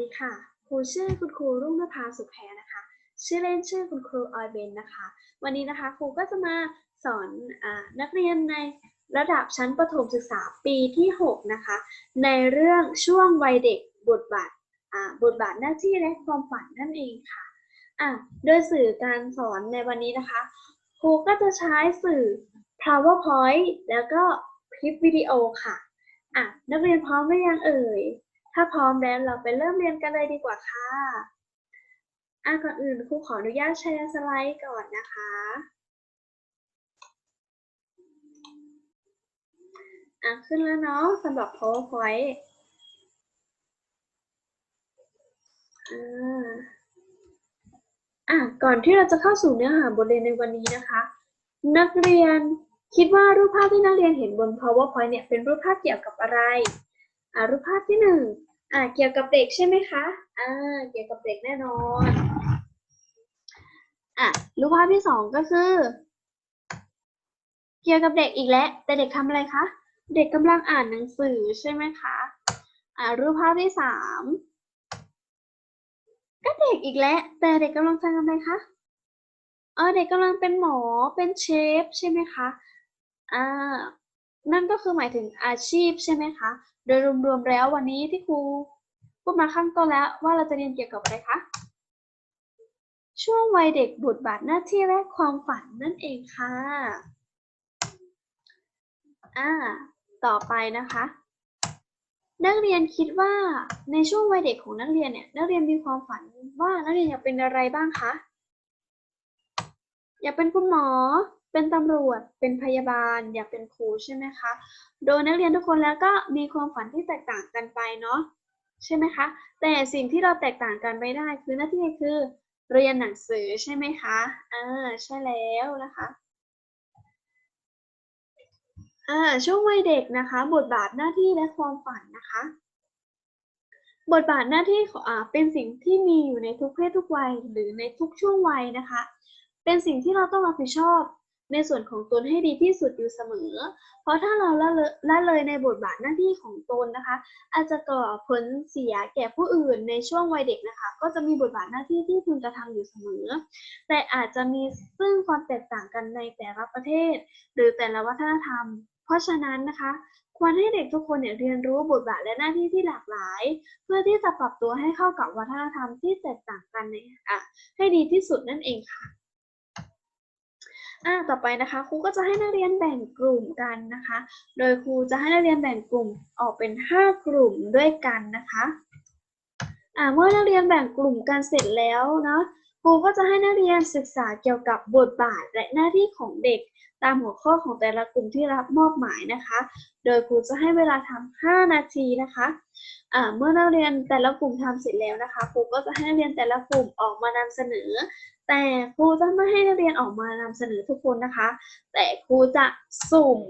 ดีค่ะ ครูชื่อคุณครูรุ่งนภาสุขแพรนะคะ ชื่อเล่นชื่อคุณครูออยเบนนะคะ วันนี้นะคะครูก็จะมาสอนอนักเรียนในระดับชั้นประถมศึกษาปีที่ 6 นะคะ ในเรื่องช่วงวัยเด็กบทบาทบทบาทหน้าที่และความฝันนั่นเองค่ะะโดยสื่อการสอนในวันนี้นะคะ ครูก็จะใช้สื่อ PowerPoint แล้วก็คลิปวิดีโอค่ะอะนักเรียนพร้อมหรือยังเอ่ย ถ้าพร้อมแล้วเราไปเริ่มเรียนกันเลยดีกว่าค่ะอะก่อนอื่นครูขออนุญาตแชร์สไลด์ก่อนนะคะ อะขึ้นแล้วเนาะสำหรับ PowerPoint อ่าอะก่อนที่เราจะเข้าสู่เนื้อหาบทเรียนในวันนี้นะคะ นักเรียนคิดว่ารูปภาพที่นักเรียนเห็นบน PowerPoint เนี่ยเป็นรูปภาพเกี่ยวกับอะไรอ่ารูปภาพที่หนึ่ง อ่า เกี่ยวกับเด็กใช่ไหมคะ อ่า เกี่ยวกับเด็กแน่นอน อะ รูปภาพที่สองก็คือ เกี่ยวกับเด็กอีกแล้ว แต่เด็กทำอะไรคะ เด็กกำลังอ่านหนังสือใช่ไหมคะ อ่า รูปภาพที่สาม ก็เด็กอีกแล้ว แต่เด็กกำลังทำอะไรคะ เออ เด็กกำลังเป็นหมอ เป็นเชฟใช่ไหมคะ อ่า นั่นก็คือหมายถึงอาชีพใช่ไหมคะ โดยรวมๆแล้ววันนี้ที่ครูพูดมาข้างต้นแล้วว่าเราจะเรียนเกี่ยวกับอะไรคะช่วงวัยเด็กบทบาทหน้าที่และความฝันนั่นเองค่ะอ่าต่อไปนะคะ นักเรียนคิดว่าในช่วงวัยเด็กของนักเรียนเนี่ยนักเรียนมีความฝันว่านักเรียนอยากเป็นอะไรบ้างคะอยากเป็นคุณหมอ เป็นตำรวจ เป็นพยาบาล อยากเป็นครูใช่ไหมคะ โดยนักเรียนทุกคนแล้วก็มีความฝันที่แตกต่างกันไปเนาะใช่ไหมคะ แต่สิ่งที่เราแตกต่างกันไม่ได้คือหน้าที่คือเรียนหนังสือใช่ไหมคะอ่าใช่แล้วนะคะอ่าช่วงวัยเด็กนะคะ บทบาทหน้าที่และความฝันนะคะ บทบาทหน้าที่ของอ่าเป็นสิ่งที่มีอยู่ในทุกเพศทุกวัยหรือในทุกช่วงวัยนะคะ เป็นสิ่งที่เราต้องรับผิดชอบ ในส่วนของตนให้ดีที่สุดอยู่เสมอ เพราะถ้าเราละเลยละเลยในบทบาทหน้าที่ของตนนะคะ อาจจะก่อผลเสียแก่ผู้อื่นในช่วงวัยเด็กนะคะ ก็จะมีบทบาทหน้าที่ที่พึงกระทำอยู่เสมอ แต่อาจจะมีซึ่งความแตกต่างกันในแต่ละประเทศ หรือแต่ละวัฒนธรรม เพราะฉะนั้นนะคะควรให้เด็กทุกคนเนี่ยเรียนรู้บทบาทและหน้าที่ที่หลากหลาย เพื่อที่จะปรับตัวให้เข้ากับวัฒนธรรมที่แตกต่างกันในอะให้ดีที่สุดนั่นเองค่ะ อ่าต่อไปนะคะครูก็จะให้นักเรียนแบ่งกลุ่มกันนะคะ โดยครูจะให้นักเรียนแบ่งกลุ่มออกเป็น 5 กลุ่มด้วยกันนะคะอ่าเมื่อนักเรียนแบ่งกลุ่มกันเสร็จแล้วเนาะครูก็จะให้นักเรียนศึกษาเกี่ยวกับบทบาทและหน้าที่ของเด็กตามหัวข้อของแต่ละกลุ่มที่รับมอบหมายนะคะ โดยครูจะให้เวลาทำ5นาทีนะคะอ่าเมื่อนักเรียนแต่ละกลุ่มทำเสร็จแล้วนะคะ ครูก็จะให้นักเรียนแต่ละกลุ่มออกมานำเสนอ แต่ครูจะไม่ให้นักเรียนออกมานำเสนอทุกคนนะคะ แต่ครูจะสุ่ม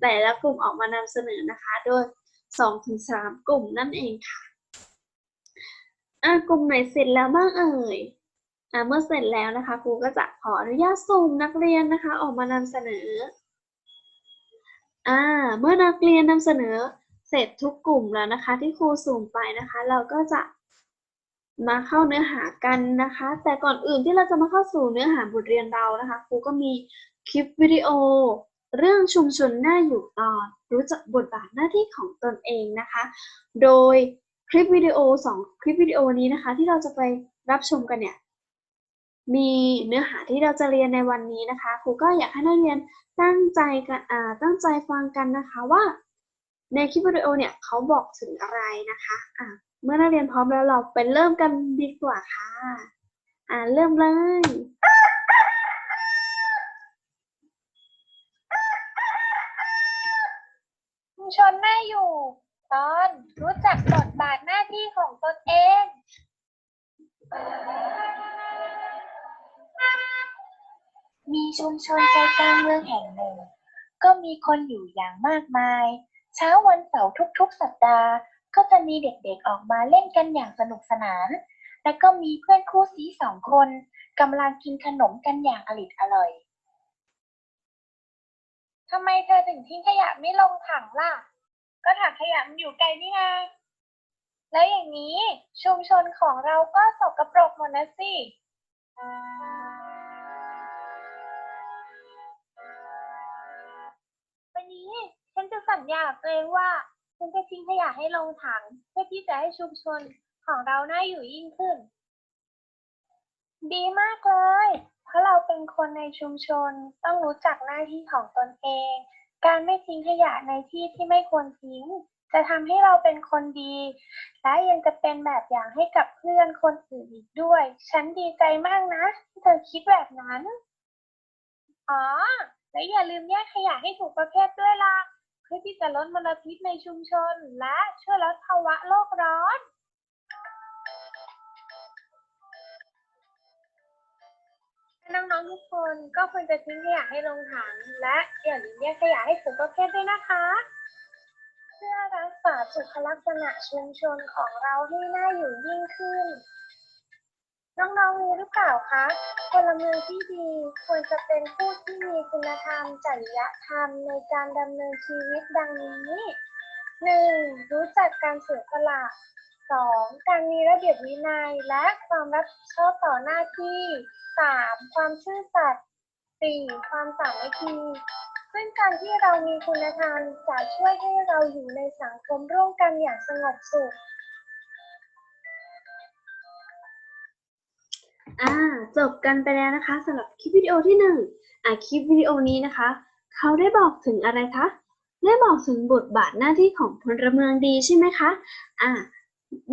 แต่ละกลุ่มออกมานำเสนอนะคะ โดย2ถึง3กลุ่มนั่นเองค่ะอ่ากลุ่มไหนเสร็จแล้วบ้างเอ่ยอ่าเมื่อเสร็จแล้วนะคะครูก็จะขออนุญาตสุ่มนักเรียนนะคะ ออกมานำเสนออ่าเมื่อนักเรียนนำเสนอเสร็จทุกกลุ่มแล้วนะคะ ที่ครูสุ่มไปนะคะ เราก็จะ มาเข้าเนื้อหากันนะคะ แต่ก่อนอื่นที่เราจะมาเข้าสู่เนื้อหาบทเรียนเรานะคะครูก็มีคลิปวิดีโอ เรื่องชุมชนน่าอยู่ตอนรู้จักบทบาทหน้าที่ของตนเองนะคะ โดยคลิปวิดีโอสองคลิปวิดีโอนี้นะคะ ที่เราจะไปรับชมกันเนี่ยมีเนื้อหาที่เราจะเรียนในวันนี้นะคะครูก็อยากให้นักเรียนตั้งใจกันอ่าตั้งใจฟังกันนะคะว่า ในคลิปวิดีโอเนี่ยเขาบอกถึงอะไรนะคะอ่า เมื่อนักเรียนพร้อมแล้วเราไปเริ่มกันดีกว่าค่ะ อ่าเริ่มเลย ชุมชนน่าอยู่ ตอนรู้จักบทบาทหน้าที่ของตนเอง มีชุมชนใจกลางเมืองแห่งหนึ่ง ก็มีคนอยู่อย่างมากมาย เช้าวันเสาร์ทุกๆ สัปดาห์ ก็จะมีเด็กๆออกมาเล่นกันอย่างสนุกสนาน และก็มีเพื่อนคู่สีสองคนกำลังกินขนมกันอย่างอริดอร่อยทำไมเธอถึงทิ้งขยะไม่ลงถังล่ะ ก็ถังขยะมันอยู่ไกลนี่นาแล้วอย่างนี้ชุมชนของเราก็สกปรกหมดนะสิวันนี้ฉันจะสัญญาตัวเองว่า ฉันจะทิ้งขยะให้ลงถัง เพื่อที่จะให้ชุมชนของเราน่าอยู่ยิ่งขึ้น ดีมากเลย เพราะเราเป็นคนในชุมชนต้องรู้จักหน้าที่ของตนเอง การไม่ทิ้งขยะในที่ที่ไม่ควรทิ้ง จะทำให้เราเป็นคนดี และยังจะเป็นแบบอย่างให้กับเพื่อนคนอื่นอีกด้วย ฉันดีใจมากนะที่เธอคิดแบบนั้น อ๋อ และอย่าลืมแยกขยะให้ถูกประเภทด้วยล่ะ เพื่อที่จะลดมลพิษในชุมชน และช่วยลดภาวะโลกร้อนน้องๆทุกคนก็ควรจะทิ้งขยะให้ลงถัง และอย่าลืมแยกขยะให้ถูกประเภทด้วยนะคะ เพื่อรักษาสุขลักษณะชุมชนของเราให้น่าอยู่ยิ่งขึ้น น้องๆรู้หรือเปล่าคะ พลเมืองที่ดีควรจะเป็นผู้ที่มีคุณธรรม จริยธรรมในการดำเนินชีวิตดังนี้หนึ่งรู้จักการเสียสละสองการมีระเบียบวินัยและความรับผิดชอบต่อหน้าที่สามความซื่อสัตย์สี่ความสามัคคีซึ่งการที่เรามีคุณธรรมจะช่วยให้เราอยู่ในสังคมร่วมกันอย่างสงบสุข อ่าจบกันไปแล้วนะคะสำหรับคลิปวิดีโอที่หนึ่งอ่าคลิปวิดีโอนี้นะคะ เขาได้บอกถึงอะไรคะ ได้บอกถึงบทบาทหน้าที่ของพลเมืองดีใช่ไหมคะอ่า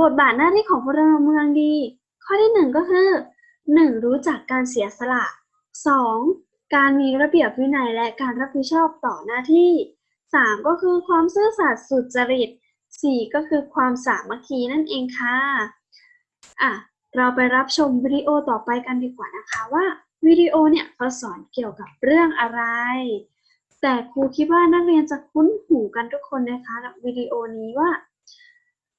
บทบาทหน้าที่ของพลเมืองดี ข้อที่หนึ่งก็คือหนึ่งรู้จักการเสียสละสองการมีระเบียบวินัยและการรับผิดชอบต่อหน้าที่สามก็คือความซื่อสัตย์สุจริตสี่ก็คือความสามัคคีนั่นเองค่ะอะ เราไปรับชมวิดีโอต่อไปกันดีกว่านะคะว่าวิดีโอเนี่ยเขาสอนเกี่ยวกับเรื่องอะไร แต่ครูคิดว่านักเรียนจะคุ้นหูกันทุกคนนะคะกับวิดีโอนี้ว่า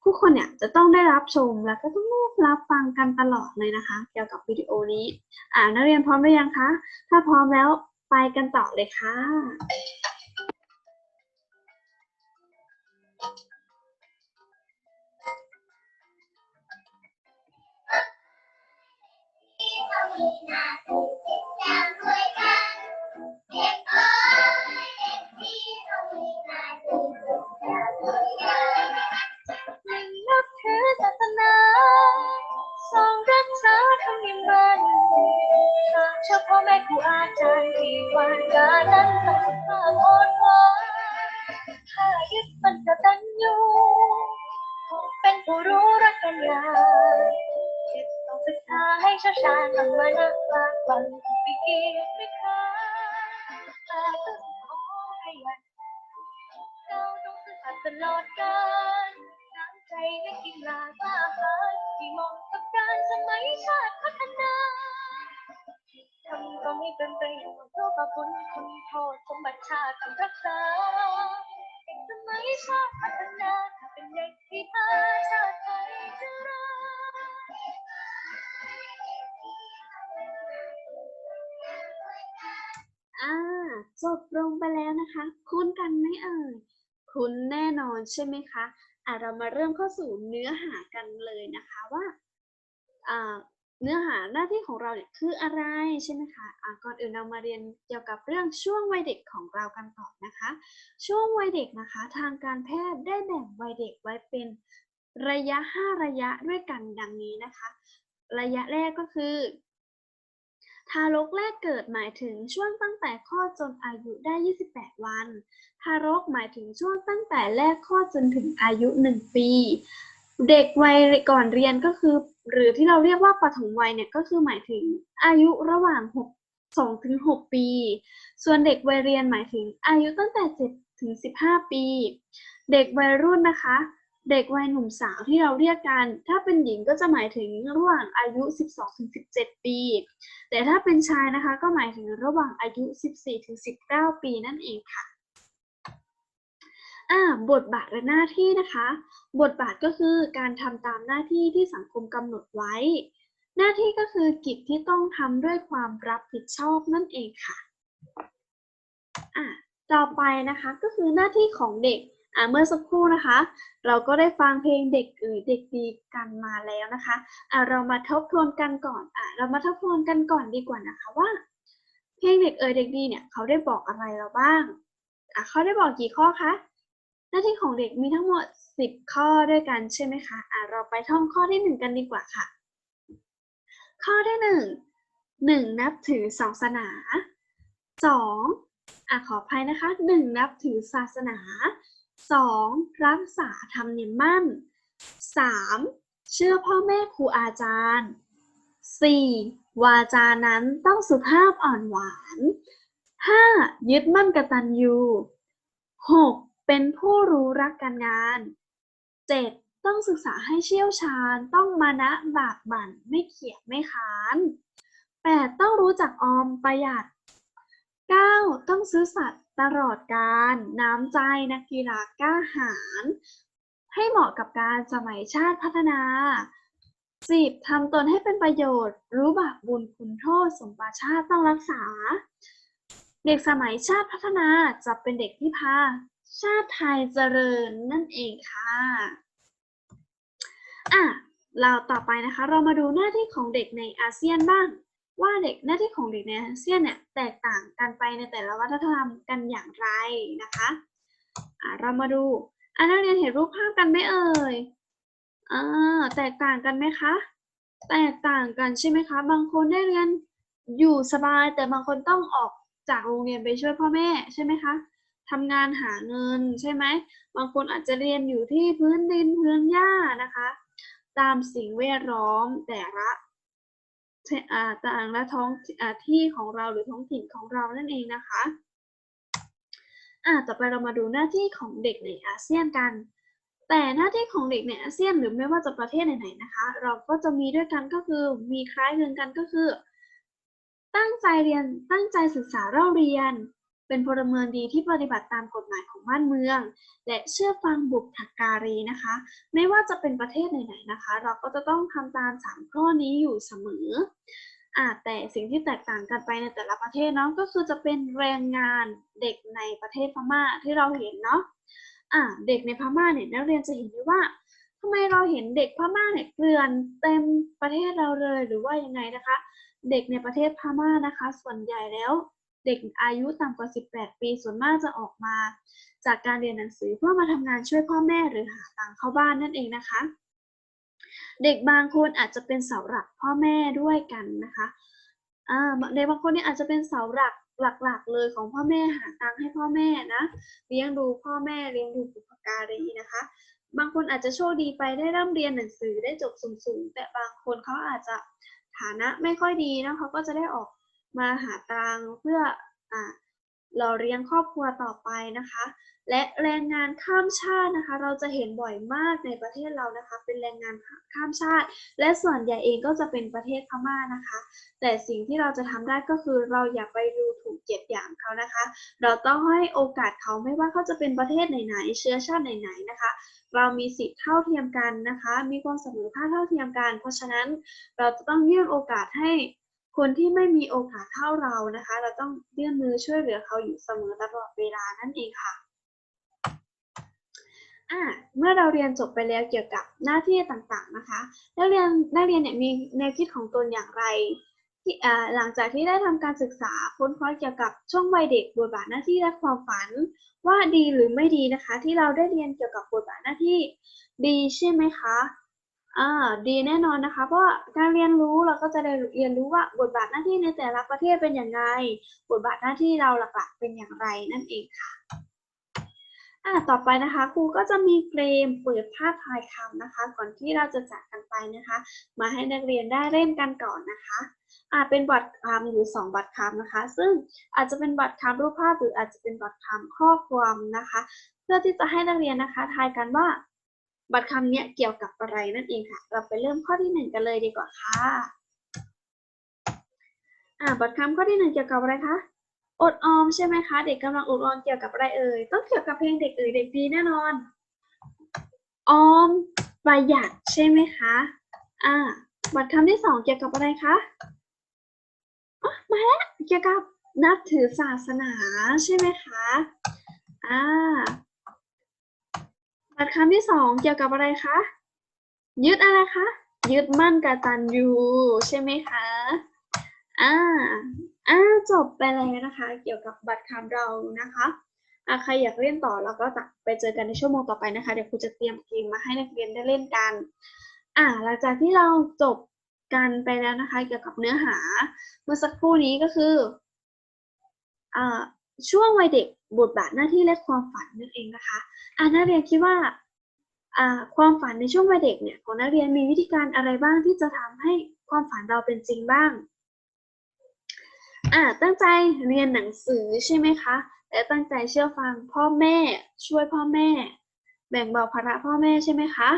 ทุกคนเนี่ยจะต้องได้รับชมแล้วก็ต้องรับฟังกันตลอดเลยนะคะ เกี่ยวกับวิดีโอนี้ อ่านักเรียนพร้อมหรือยังคะ ถ้าพร้อมแล้วไปกันต่อเลยค่ะ ยึดมันจะตันอยู่เป็นผู้รู้รักกันยาจิตต้องศึกษาให้ชี่ยวชาญต้องมานักปากบันไปเกีไม่ค้าแต่ต้องขอขยันเราต้องซื่อสัตลอดกาลน้ำใจและกีฬากล้าหาญที่มาะกับการสมัยชาติพัฒนาทำตรงนี้เป็นประโยชน์รู้ประคุณคุณโทษสมบัติชาติต้องรักษา ชาติพัฒนาถ้าเป็นเด็กที่พาชาติไทยเจริญอ่าจบลงไปแล้วนะคะ คุ้นกันไหมเอ่ยคุ้นแน่นอนใช่ไหมคะอ่าเรามาเริ่มเข้าสู่เนื้อหากันเลยนะคะว่าอ่า เนื้อหาหน้าที่ของเราเนี่ยคืออะไรใช่ไหมคะอ่าก่อนอื่นเรามาเรียนเกี่ยวกับเรื่องช่วงวัยเด็กของเรากันต่อนะคะ ช่วงวัยเด็กนะคะ ทางการแพทย์ได้แบ่งวัยเด็กไว้เป็นระยะ 5 ระยะด้วยกันดังนี้นะคะ ระยะแรกก็คือ ทารกแรกเกิดหมายถึงช่วงตั้งแต่คลอดจนอายุได้ 28 วัน ทารกหมายถึงช่วงตั้งแต่แรกคลอดจนถึงอายุ 1 ปี เด็กวัยก่อนเรียนก็คือ หรือที่เราเรียกว่าปฐมวัยเนี่ยก็คือหมายถึงอายุระหว่าง6 2ถึง6ปี ส่วนเด็กวัยเรียนหมายถึง อายุตั้งแต่7ถึง15 ปี เด็กวัยรุ่นนะคะ เด็กวัยหนุ่มสาวที่เราเรียกกัน ถ้าเป็นหญิงก็จะหมายถึงระหว่างอายุ 12ถึง17 ปี แต่ถ้าเป็นชายนะคะก็หมายถึงระหว่างอายุ 14ถึง19 ปีนั่นเองค่ะ อ่าบทบาทและหน้าที่นะคะ บทบาทก็คือการทำตามหน้าที่ที่สังคมกำหนดไว้ หน้าที่ก็คือกิจที่ต้องทำด้วยความรับผิดชอบนั่นเองค่ะอะต่อไปนะคะก็คือหน้าที่ของเด็กอ่าเมื่อสักครู่นะคะ เราก็ได้ฟังเพลงเด็กเอ๋ยเด็กดีกันมาแล้วนะคะอ่าเรามาทบทวนกันก่อนอ่าเรามาทบทวนกันก่อนดีกว่านะคะว่า เพลงเด็กเอ๋ยเด็กดีเนี่ยเขาได้บอกอะไรเราบ้างอะเขาได้บอกกี่ข้อคะ หน้าที่ของเด็กมีทั้งหมด 10 ข้อด้วยกันใช่ไหมคะอะเราไปท่องข้อที่ 1 กันดีกว่าค่ะ ข้อที่ 1 1 นับถือศาสนา 2 อะขออภัยนะคะ 1 นับถือศาสนา 2. รักษาธรรมเนียมมั่น 3. เชื่อพ่อแม่ครูอาจารย์ 4. วาจานั้นต้องสุภาพอ่อนหวาน 5. ยึดมั่นกตัญญู 6. เป็นผู้รู้รักการงาน 7. ต้องศึกษาให้เชี่ยวชาญ ต้องมานะบากบั่น ไม่เขียดไม่ค้าน 8. ต้องรู้จักออมประหยัด 9. ต้องซื้อสัตย์ตลอดการ น้ำใจนักกีฬากล้าหาญ ให้เหมาะกับการสมัยชาติพัฒนา 10. ทำตนให้เป็นประโยชน์ รู้บาปบุญคุณโทษ สมบัติชาติต้องรักษา เด็กสมัยชาติพัฒนาจะเป็นเด็กที่พา ชาติไทยเจริญนั่นเองค่ะ อะ เราต่อไปนะคะ เรามาดูหน้าที่ของเด็กในอาเซียนบ้าง ว่าเด็กหน้าที่ของเด็กในอาเซียนเนี่ยแตกต่างกันไปในแต่ละวัฒนธรรมกันอย่างไรนะคะอะเรามาดูอันนักเรียนเห็นรูปภาพกันไหมเอ่ยอ่าแตกต่างกันไหมคะ แตกต่างกันใช่ไหมคะ บางคนได้เรียนอยู่สบายแต่บางคนต้องออกจากโรงเรียนไปช่วยพ่อแม่ใช่ไหมคะ ทำงานหาเงินใช่ไหม บางคนอาจจะเรียนอยู่ที่พื้นดินพื้นหญ้านะคะ ตามสิ่งแวดล้อมแต่ละต่างละท้องอที่ของเราหรือท้องถิ่นของเรานั่นเองนะคะอ่าต่อไปเรามาดูหน้าที่ของเด็กในอาเซียนกัน แต่หน้าที่ของเด็กในอาเซียนหรือไม่ว่าจะประเทศไหนๆนะคะ เราก็จะมีด้วยกันก็คือมีคล้ายคลึงกันก็คือ ตั้งใจเรียนตั้งใจศึกษาเล่าเรียน เป็นพลเมืองดีที่ปฏิบัติตามกฎหมายของบ้านเมือง และเชื่อฟังบุพการีนะคะ ไม่ว่าจะเป็นประเทศไหนๆนะคะ เราก็จะต้องทำตามสามข้อนี้อยู่เสมออ่าแต่สิ่งที่แตกต่างกันไปในแต่ละประเทศเนาะก็คือจะเป็นแรงงานเด็กในประเทศพม่าที่เราเห็นเนาะอ่าเด็กในพม่าเนี่ยนักเรียนจะเห็นได้ว่าทำไมเราเห็นเด็กพม่าเนี่ยเกลื่อนเต็มประเทศเราเลยหรือว่ายังไงนะคะ เด็กในประเทศพม่านะคะ ส่วนใหญ่แล้ว เด็กอายุต่ำกว่า 18 ปี ส่วนมากจะออกมา จากการเรียนหนังสือเพื่อมาทำงานช่วยพ่อแม่หรือหาตังค์เข้าบ้านนั่นเองนะคะ เด็กบางคนอาจจะเป็นเสาหลักพ่อแม่ด้วยกันนะคะเด็กบางคนเนี่ยอาจจะเป็นเสาหลักหลักๆเลยของพ่อแม่หาตังค์ให้พ่อแม่นะเลี้ยงดูพ่อแม่เลี้ยงดูบุพการีนะคะ บางคนอาจจะโชคดีไปได้ร่ำเรียนหนังสือได้จบสูงๆแต่บางคนเขาอาจจะฐานะไม่ค่อยดีนะเขาก็จะได้ออก มาหาตังเพื่ออ่าเราเลี้ยงครอบครัวต่อไปนะคะ และแรงงานข้ามชาตินะคะ เราจะเห็นบ่อยมากในประเทศเรานะคะ เป็นแรงงานข้ามชาติ และส่วนใหญ่เองก็จะเป็นประเทศพม่านะคะ แต่สิ่งที่เราจะทำได้ก็คือเราอย่าไปดูถูกเกียดหยามเขานะคะ เราต้องให้โอกาสเขาไม่ว่าเขาจะเป็นประเทศไหนๆเชื้อชาติไหนๆนะคะ เรามีสิทธิ์เท่าเทียมกันนะคะ มีความเสมอภาคเท่าเทียมกัน เพราะฉะนั้นเราจะต้องยื่นโอกาสให้ คนที่ไม่มีโอกาสเท่าเรานะคะ เราต้องยื่นมือช่วยเหลือเขาอยู่เสมอตลอดเวลานั่นเองค่ะอะเมื่อเราเรียนจบไปแล้วเกี่ยวกับหน้าที่ต่างๆนะคะ นักเรียนนักเรียนเนี่ยมีแนวคิดของตนอย่างไรที่หลังจากที่ได้ทำการศึกษาค้นคว้าเกี่ยวกับช่วงวัยเด็กบทบาทหน้าที่และความฝัน ว่าดีหรือไม่ดีนะคะ ที่เราได้เรียนเกี่ยวกับบทบาทหน้าที่ดีใช่ไหมคะ อ่าดีแน่นอนนะคะ เพราะการเรียนรู้เราก็จะได้เรียนรู้ว่าบทบาทหน้าที่ในแต่ละประเทศเป็นอย่างไร บทบาทหน้าที่เราหลักๆ เป็นอย่างไรนั่นเองค่ะอ่าต่อไปนะคะครูก็จะมีเกมเปิดภาพทายคำนะคะ ก่อนที่เราจะจากกันไปนะคะ มาให้นักเรียนได้เล่นกันก่อนนะคะอาจเป็นบัตรคำหรือสองบัตรคำนะคะ ซึ่งอาจจะเป็นบัตรคำรูปภาพหรืออาจจะเป็นบัตรคำข้อความนะคะ เพื่อที่จะให้นักเรียนนะคะ ทายกันว่า บัตรคำเนี้ยเกี่ยวกับอะไรนั่นเองค่ะ เราไปเริ่มข้อที่หนึ่งกันเลยดีกว่าค่ะอ่าบัตรคำข้อที่หนึ่งเกี่ยวกับอะไรคะอดออมใช่ไหมคะ เด็กกำลังอดออมเกี่ยวกับอะไรเอ่ยต้องเกี่ยวกับเพลงเด็กเอ่ยเด็กดีแน่นอน ออมประหยัดใช่ไหมคะอ่าบัตรคำที่สองเกี่ยวกับอะไรคะอ๋อมาแล้วเกี่ยวกับนับถือศาสนาใช่ไหมคะอ่า คำที่สองเกี่ยวกับอะไรคะ ยึดอะไรคะ ยึดมั่นกตัญญูใช่ไหมคะ อ่า อ่า จบไปแล้วนะคะ เกี่ยวกับบัตรคำเรานะคะอ่าใครอยากเล่นต่อเราก็จะไปเจอกันในชั่วโมงต่อไปนะคะ เดี๋ยวครูจะเตรียมเกมมาให้นักเรียนได้เล่นกัน อ่าหลังจากที่เราจบกันไปแล้วนะคะ เกี่ยวกับเนื้อหา เมื่อสักครู่นี้ก็คืออ่าช่วงวัยเด็ก บทบาทหน้าที่และความฝันนั่นเองนะคะอ่านักเรียนคิดว่าความฝันในช่วงวัยเด็กเนี่ยของนักเรียนมีวิธีการอะไรบ้างที่จะทำให้ความฝันเราเป็นจริงบ้างอ่าตั้งใจเรียนหนังสือใช่ไหมคะ และตั้งใจเชื่อฟังพ่อแม่ ช่วยพ่อแม่ แบ่งเบาภาระพ่อแม่ใช่ไหมคะ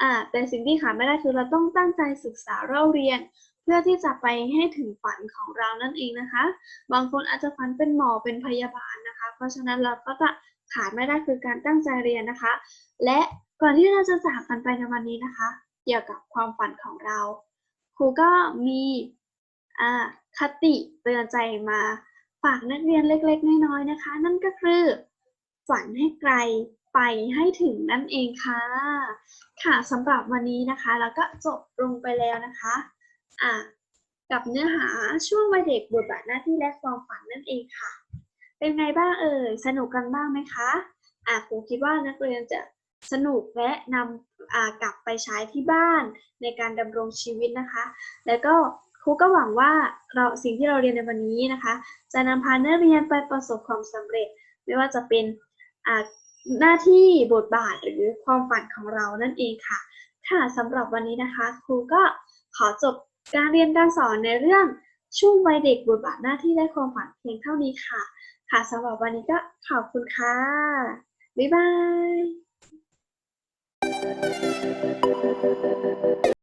อ่าแต่สิ่งที่ขาดไม่ได้คือเราต้องตั้งใจศึกษาเล่าเรียน เพื่อที่จะไปให้ถึงฝันของเรานั่นเองนะคะ บางคนอาจจะฝันเป็นหมอเป็นพยาบาล เพราะฉะนั้นเราก็จะขาดไม่ได้คือการตั้งใจเรียนนะคะ และก่อนที่เราจะจากกันไปในวันนี้นะคะ เกี่ยวกับความฝันของเรา ครูก็มีคติเตือนใจมาฝากนักเรียนเล็กๆ น้อยๆนะคะ นั่นก็คือฝันให้ไกลไปให้ถึงนั่นเองค่ะ ค่ะสำหรับวันนี้นะคะ แล้วก็จบลงไปแล้วนะคะอะกับเนื้อหาช่วงวัยเด็กบทบาทหน้าที่และความฝันนั่นเองค่ะ เป็นไงบ้างเอ่ย สนุกกันบ้างไหมคะ อะครูคิดว่านักเรียนจะสนุกและนำอ่ากลับไปใช้ที่บ้านในการดำรงชีวิตนะคะ แล้วก็ครูก็หวังว่าเราสิ่งที่เราเรียนในวันนี้นะคะ จะนำพานักเรียนไปประสบความสำเร็จ ไม่ว่าจะเป็นอ่าหน้าที่บทบาทหรือความฝันของเรานั่นเองค่ะ ค่ะสำหรับวันนี้นะคะ ครูก็ขอจบการเรียนการสอนในเรื่องช่วงวัยเด็กบทบาทหน้าที่และความฝันเพียงเท่านี้ค่ะ ค่ะสำหรับวันนี้ก็ขอบคุณค่ะ บ๊ายบาย